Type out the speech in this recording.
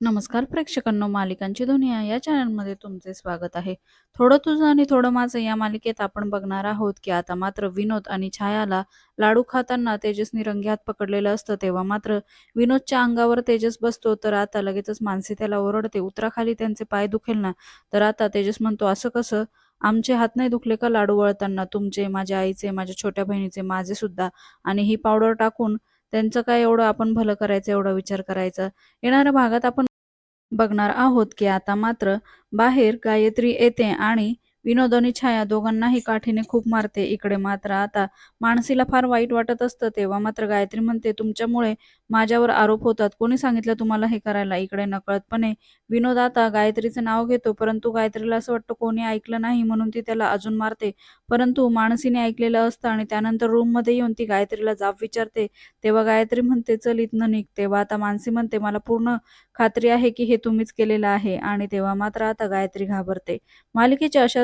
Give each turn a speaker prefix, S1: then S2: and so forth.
S1: नमस्कार प्रेक्षकांनो मालिकांची दुनिया या चॅनलमध्ये तुमचे स्वागत आहे. थोडं तुझं आणि थोडं माझं या मालिकेत आपण बघणार आहोत की आता मात्र विनोद आणि छायाला लाडू खाताना तेजसनी रंग्यात पकडलेलं असतं तेव्हा मात्र विनोदच्या अंगावर तेजस बसतो तर आता लगेचच मानसी त्याला ओरडते उतराखाली त्यांचे पाय दुखेल ना तर आता तेजस म्हणतो असं कसं? आमचे हात नाही दुखले का लाडू वळताना? तुमचे माझ्या आईचे माझ्या छोट्या बहिणीचे माझे सुद्धा. आणि ही पावडर टाकून त्यांचं काय एवढं आपण भलं करायचं एवढा विचार करायचा? येणाऱ्या भागात आपण बघणार आहोत की आता मात्र बाहेर गायत्री येते आणि विनोद आणि छाया दोघांनाही काठीने खूप मारते. इकडे मात्र आता मानसीला फार वाईट वाटत असतं तेव्हा मात्र गायत्री म्हणते तुमच्यामुळे माझ्यावर आरोप होतात. कोणी सांगितलं तुम्हाला हे करायला? इकडे नकळतपणे विनोद आता गायत्रीचं नाव घेतो परंतु गायत्रीला असं वाटतं कोणी ऐकलं नाही म्हणून ती त्याला अजून मारते. परंतु मानसीने ऐकलेलं असतं आणि त्यानंतर रूममध्ये येऊन ती गायत्रीला जाब विचारते. तेव्हा गायत्री म्हणते चल इथनं निघ. तेव्हा आता मानसी म्हणते मला पूर्ण खात्री आहे की हे तुम्हीच केलेलं आहे. आणि तेव्हा मात्र आता गायत्री घाबरते. मालिकेच्या